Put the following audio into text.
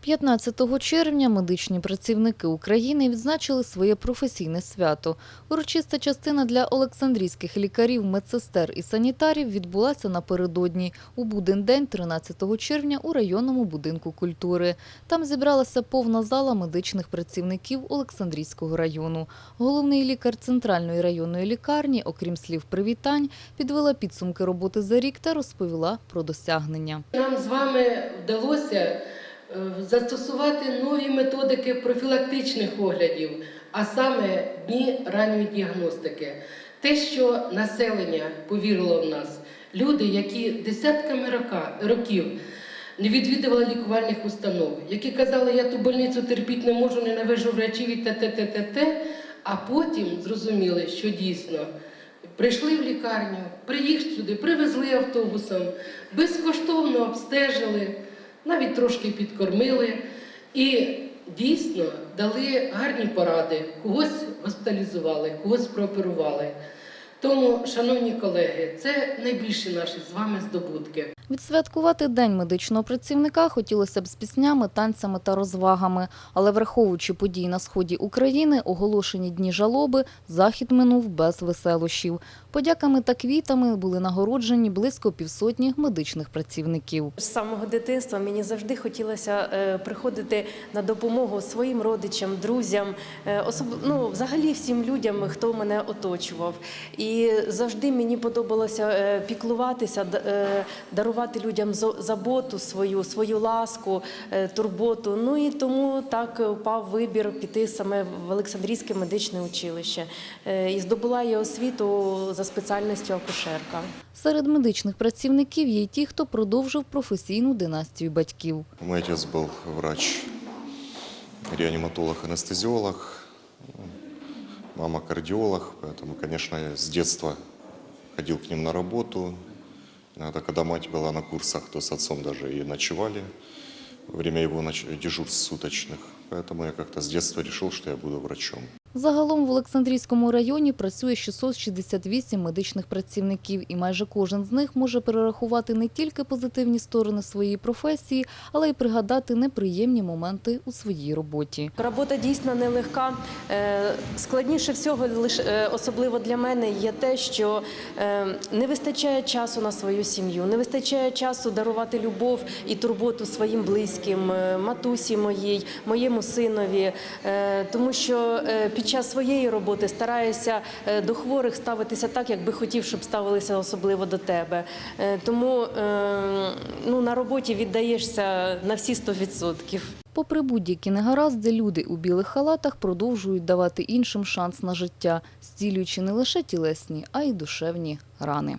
15 червня медичні працівники України відзначили своє професійне свято. Урочиста частина для олександрійських лікарів, медсестер і санітарів відбулася напередодні у буден день 13 червня у районному будинку культури. Там зібралася повна зала медичних працівників Олександрійського району. Головний лікар центральної районної лікарні, окрім слів привітань, підвела підсумки роботи за рік та розповіла про досягнення. Нам з вами вдалося застосувати нові методики профілактичних оглядів, а саме дні ранньої діагностики. Те, що населення повірило в нас, люди, які десятками років не відвідували лікувальних установ, які казали, я ту больницю терпіти не можу, ненавижу врачів і те-те-те-те-те, а потім зрозуміли, що дійсно Прийшли в лікарню, приїхали сюди, привезли автобусом, безкоштовно обстежили, навіть трошки підкормили і дійсно дали гарні поради. Когось госпіталізували, когось прооперували. Тому, шановні колеги, це найбільші наші з вами здобутки. Відсвяткувати День медичного працівника хотілося б з піснями, танцями та розвагами. Але враховуючи події на сході України, оголошені дні жалоби, захід минув без веселощів. Подяками та квітами були нагороджені близько півсотні медичних працівників. З самого дитинства мені завжди хотілося е, приходити на допомогу своїм родичам, друзям, е, особ... ну, взагалі всім людям, хто мене оточував. І завжди мені подобалося е, піклуватися, е, дарувати людям зо- заботу свою, свою ласку, е, турботу. Ну і тому так впав вибір піти саме в Олександрійське медичне училище. І здобула я освіту за спеціальністю акушерка. Серед медичних працівників є й ті, хто продовжив професійну династію батьків. Мой отец был врач, реаниматолог, анестезиолог, мама кардиолог, поэтому, конечно, я с детства ходил к ним на работу. Иногда, когда мать была на курсах, то с отцом даже и ночевали время его ноч- дежурств суточных. Поэтому я как-то с детства решил, что я буду врачом. Загалом в Олександрійському районі працює 668 медичних працівників, і майже кожен з них може перерахувати не тільки позитивні сторони своєї професії, але й пригадати неприємні моменти у своїй роботі. Робота дійсно нелегка. Е, Складніше всього, е, особливо для мене, є те, що е, не вистачає часу на свою сім'ю, не вистачає часу дарувати любов і турботу своїм близьким, матусі моїй, моєму синові. Тому що е, під час своєї роботи стараюся е, до хворих ставитися так, як би хотів, щоб ставилися особливо до тебе. Е, Тому е, ну, на роботі віддаєшся на всі 100%. Попри будь-які негаразди, люди у білих халатах продовжують давати іншим шанс на життя, зцілюючи не лише тілесні, а й душевні рани.